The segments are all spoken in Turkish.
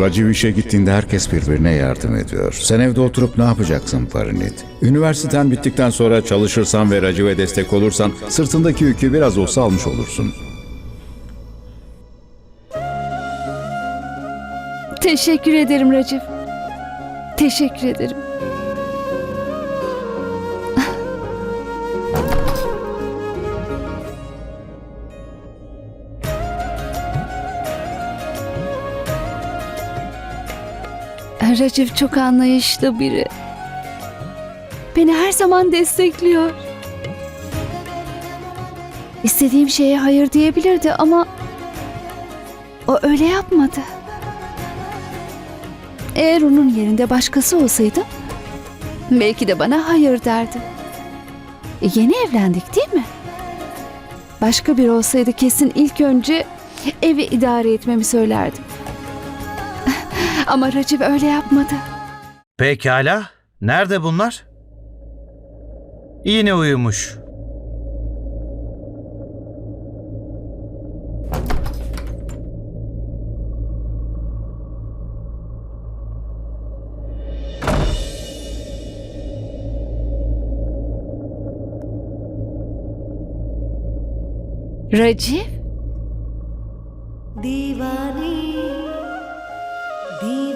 Raciv işe gittiğinde herkes birbirine yardım ediyor. Sen evde oturup ne yapacaksın Parinit? Üniversiten bittikten sonra çalışırsan ve Raciv'e destek olursan sırtındaki yükü biraz olsa almış olursun. Teşekkür ederim Racif. Teşekkür ederim. Racif çok anlayışlı biri. Beni her zaman destekliyor. İstediğim şeye hayır diyebilirdi ama o öyle yapmadı. Eğer onun yerinde başkası olsaydı belki de bana hayır derdi. Yeni evlendik değil mi? Başka biri olsaydı kesin ilk önce evi idare etmemi söylerdim. Ama Racib öyle yapmadı. Pekala. Nerede bunlar? Yine uyumuş. Rajiv? Divani be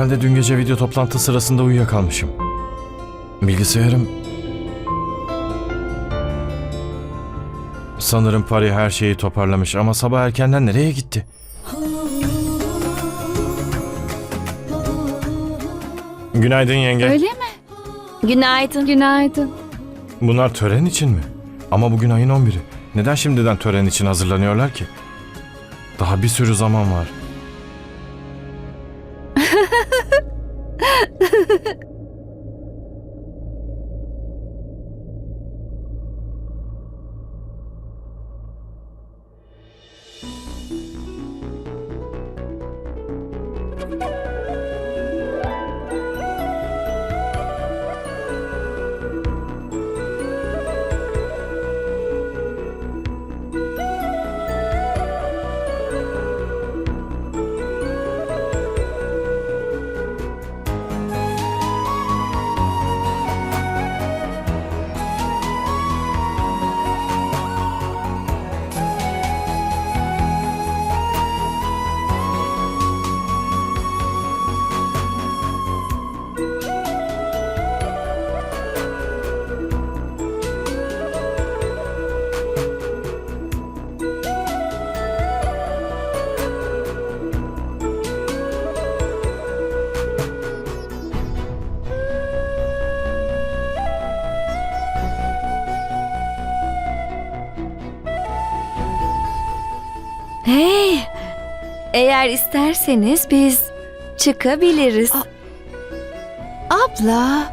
Herhalde dün gece video toplantı sırasında uyuyakalmışım. Bilgisayarım... Sanırım Pari her şeyi toparlamış ama sabah erkenden nereye gitti? Günaydın yenge. Öyle mi? Günaydın. Günaydın. Bunlar tören için mi? Ama bugün ayın 11'i. Neden şimdiden tören için hazırlanıyorlar ki? Daha bir sürü zaman var. Eğer isterseniz biz çıkabiliriz. Abla.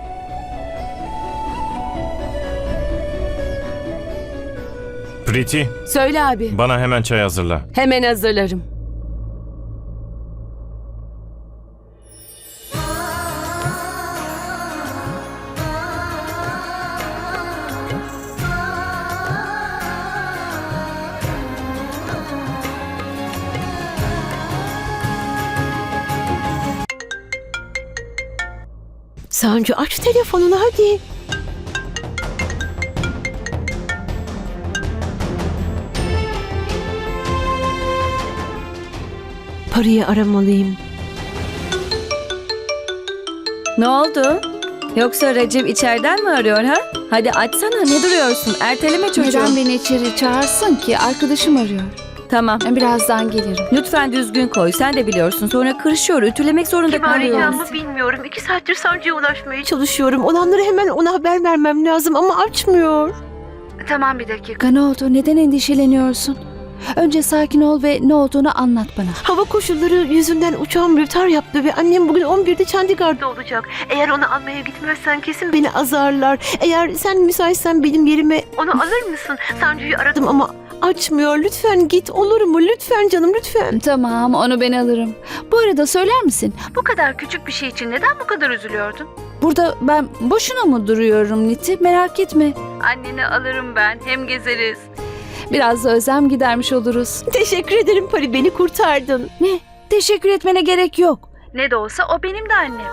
Priti, Söyle abi. bana hemen çay hazırla. Hemen hazırlarım. Sancı aç telefonunu hadi. Parayı aramalıyım. Ne oldu? Yoksa Recep içeriden mi arıyor ha? Hadi açsana ne duruyorsun? Erteleme çocuğum. Neden beni içeri çağırsın ki? Arkadaşım arıyor. Tamam. Birazdan gelirim. Lütfen düzgün koy. Sen de biliyorsun. Sonra kırışıyor. Ütülemek zorunda kalıyoruz. bilmiyorum. İki saattir Sancı'ya ulaşmaya çalışıyorum. Olanları hemen ona haber vermem lazım ama açmıyor. Tamam bir dakika. Ne oldu? Neden endişeleniyorsun? Önce sakin ol ve ne olduğunu anlat bana. Hava koşulları yüzünden uçağım rötar yaptı ve annem bugün 11'de Chandigarh'da olacak. Eğer onu almaya gitmezsen kesin beni azarlar. Eğer sen müsaitsen benim yerime onu alır mısın? Sancı'yı aradım ama açmıyor. Lütfen git olur mu? Lütfen canım lütfen. Tamam, onu ben alırım. Bu arada söyler misin? Bu kadar küçük bir şey için neden bu kadar üzülüyordun? Burada ben boşuna mı duruyorum Niti? Merak etme. Anneni alırım ben. Hem gezeriz. Biraz da özlem gidermiş oluruz. Teşekkür ederim Pari beni kurtardın. Ne? Teşekkür etmene gerek yok. Ne de olsa o benim de annem.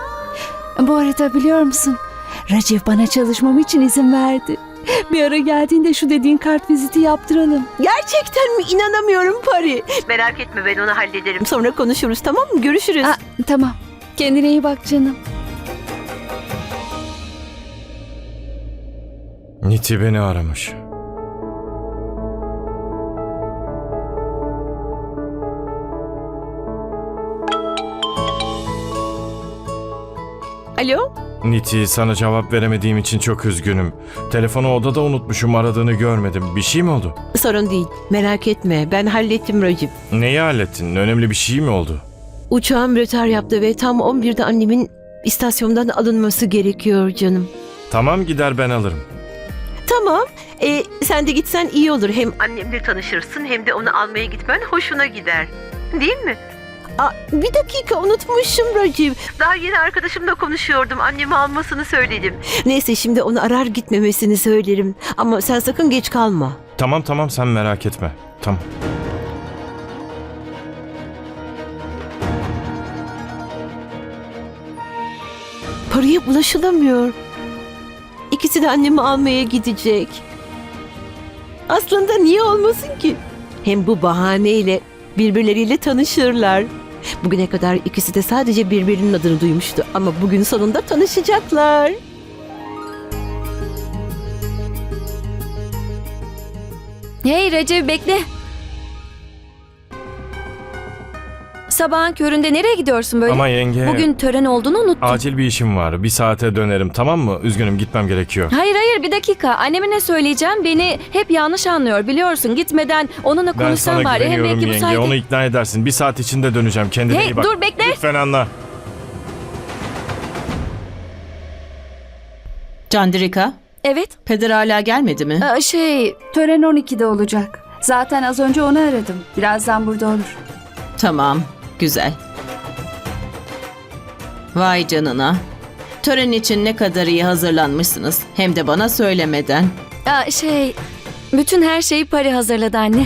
Bu arada biliyor musun? Racif bana çalışmam için izin verdi. Bir ara geldiğinde şu dediğin kart viziti yaptıralım. Gerçekten mi? İnanamıyorum Pari. Merak etme ben onu hallederim. Sonra konuşuruz tamam mı? Görüşürüz. Aa, tamam. Kendine iyi bak canım. Niti beni aramış. Alo? Niti, sana cevap veremediğim için çok üzgünüm. Telefonu odada unutmuşum, aradığını görmedim. Bir şey mi oldu? Sorun değil. Merak etme. Ben hallettim Racip. Neyi hallettin? Önemli bir şey mi oldu? Uçağım rötar yaptı ve tam 11'de annemin istasyondan alınması gerekiyor canım. Tamam gider ben alırım. Tamam. E, sen de gitsen iyi olur. Hem annemle tanışırsın hem de onu almaya gitmen hoşuna gider. Değil mi? Aa, bir dakika unutmuşum Racip. Daha yeni arkadaşımla konuşuyordum. Annemi almasını söyledim. Neyse şimdi onu arar gitmemesini söylerim. Ama sen sakın geç kalma. Tamam tamam sen merak etme. Tamam. Paraya ulaşılamıyor. İkisi de annemi almaya gidecek. Aslında niye olmasın ki? Hem bu bahaneyle birbirleriyle tanışırlar. Bugüne kadar ikisi de sadece birbirinin adını duymuştu ama bugün sonunda tanışacaklar. Hey Recep bekle. Sabahın köründe nereye gidiyorsun böyle? Ama yenge... Bugün tören olduğunu unuttum. Acil bir işim var. Bir saate dönerim tamam mı? Üzgünüm gitmem gerekiyor. Hayır hayır bir dakika. Anneme ne söyleyeceğim? Beni hep yanlış anlıyor biliyorsun. Gitmeden onunla Ben konuşsam sana bari. Hem güveniyorum belki bu yenge. sayede... Onu ikna edersin. Bir saat içinde döneceğim. Kendine Hey iyi bak. dur bekle. Lütfen anla. Candrika, Evet. peder hala gelmedi mi? Aa, şey, tören 12'de olacak. Zaten az önce onu aradım. Birazdan burada olur. Tamam, güzel. Vay canına. Tören için ne kadar iyi hazırlanmışsınız. Hem de bana söylemeden. Aa, şey bütün her şeyi Pari hazırladı anne.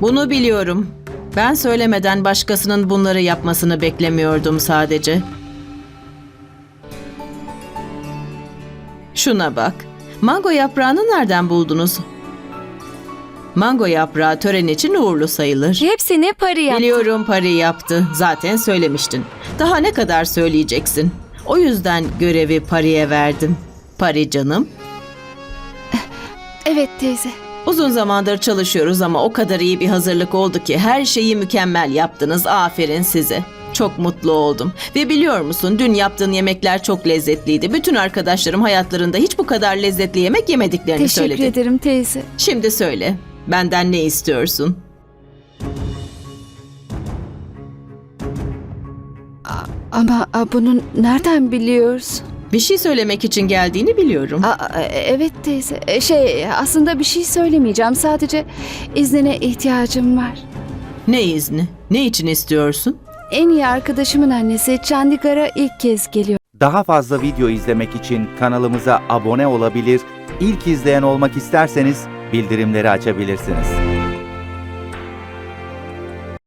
Bunu biliyorum. Ben söylemeden başkasının bunları yapmasını beklemiyordum sadece. Şuna bak. Mango yaprağını nereden buldunuz? Mango yaprağı tören için uğurlu sayılır. Hepsini Pari yaptı. Biliyorum Pari yaptı. Zaten söylemiştin. Daha ne kadar söyleyeceksin? O yüzden görevi Pari'ye verdim. Pari canım. Evet teyze. Uzun zamandır çalışıyoruz ama o kadar iyi bir hazırlık oldu ki her şeyi mükemmel yaptınız. Aferin size. Çok mutlu oldum. Ve biliyor musun dün yaptığın yemekler çok lezzetliydi. Bütün arkadaşlarım hayatlarında hiç bu kadar lezzetli yemek yemediklerini Teşekkür söyledi. ederim teyze. Şimdi söyle. Benden ne istiyorsun? Ama bunu nereden biliyorsun? Bir şey söylemek için geldiğini biliyorum. A- e, evet teyze. E, şey aslında bir şey söylemeyeceğim. Sadece iznine ihtiyacım var. Ne izni? Ne için istiyorsun? En iyi arkadaşımın annesi Çandigar'a ilk kez geliyor. Daha fazla video izlemek için kanalımıza abone olabilir, ilk izleyen olmak isterseniz bildirimleri açabilirsiniz.